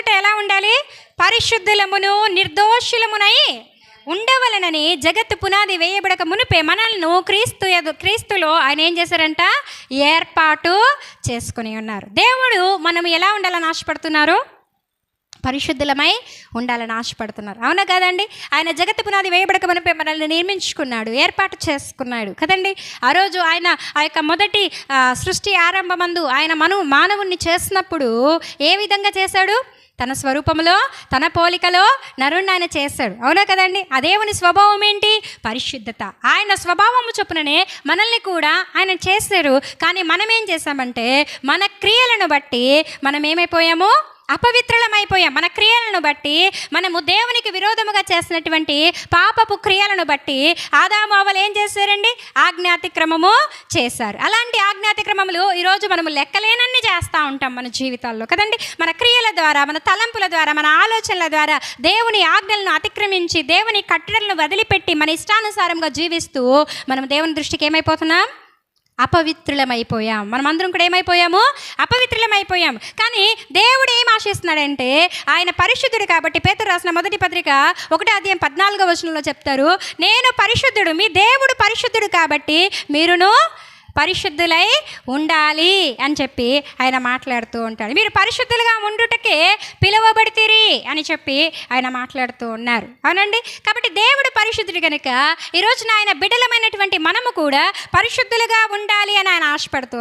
ఎదుట ఎలా ఉండాలి? పరిశుద్ధులమును నిర్దోషులమునై ఉండవలనని జగత్తు పునాది వేయబడక మునిపే మనల్ని క్రీస్తు క్రీస్తులో ఆయన ఏం చేశారంట? ఏర్పాటు చేసుకుని ఉన్నారు. దేవుడు మనం ఎలా ఉండాలని ఆశపడుతున్నారు? పరిశుద్ధులమై ఉండాలని ఆశపడుతున్నారు. అవునా కదండి? ఆయన జగత్తు పునాది వేయబడక మనపై మనల్ని నిర్మించుకున్నాడు ఏర్పాటు చేసుకున్నాడు కదండి? ఆ రోజు ఆయన ఆ యొక్క మొదటి సృష్టి ఆరంభమందు ఆయన మను మానవుణ్ణి చేసినప్పుడు ఏ విధంగా చేశాడు? తన స్వరూపంలో తన పోలికలో నరుణ్ణి ఆయన చేస్తాడు. అవునా కదండి? ఆ దేవుని స్వభావం ఏంటి? పరిశుద్ధత. ఆయన స్వభావము చొప్పుననే మనల్ని కూడా ఆయన చేస్తారు. కానీ మనం ఏం చేశామంటే మన క్రియలను బట్టి మనం ఏమైపోయాము అపవిత్రులమైపోయాం. మన క్రియలను బట్టి మనము దేవునికి విరోధముగా చేసినటువంటి పాపపు క్రియలను బట్టి ఆదాము ఏం చేశారండి? ఆజ్ఞాతిక్రమము చేశారు. అలాంటి ఆజ్ఞాతిక్రమములు ఈరోజు మనము లెక్కలేనన్ని చేస్తూ ఉంటాం మన జీవితాల్లో కదండి? మన క్రియల ద్వారా మన తలంపుల ద్వారా మన ఆలోచనల ద్వారా దేవుని ఆజ్ఞలను అతిక్రమించి దేవుని కట్టడలను వదిలిపెట్టి మన ఇష్టానుసారంగా జీవిస్తూ మనం దేవుని దృష్టికి ఏమైపోతున్నాం? అపవిత్రులమైపోయాం. మనం అందరం కూడా ఏమైపోయాము? అపవిత్రులమైపోయాం. కానీ దేవుడు ఏం ఆశిస్తున్నాడంటే ఆయన పరిశుద్ధుడు కాబట్టి పేతురు రాసిన మొదటి పత్రిక ఒకటి అధ్యాయం పద్నాలుగో వచనంలో చెప్తారు నేను పరిశుద్ధుడు మీ దేవుడు పరిశుద్ధుడు కాబట్టి మీరును పరిశుద్ధులై ఉండాలి అని చెప్పి ఆయన మాట్లాడుతూ ఉంటాడు. మీరు పరిశుద్ధులుగా ఉండుటకే పిలువబడితిరి అని చెప్పి ఆయన మాట్లాడుతూ ఉన్నారు. అవునండి? కాబట్టి దేవుడు పరిశుద్ధుడు కనుక ఈరోజు ఆయన బిడలమైనటువంటి మనము కూడా పరిశుద్ధులుగా ఉండాలి అని ఆయన ఆశపడుతూ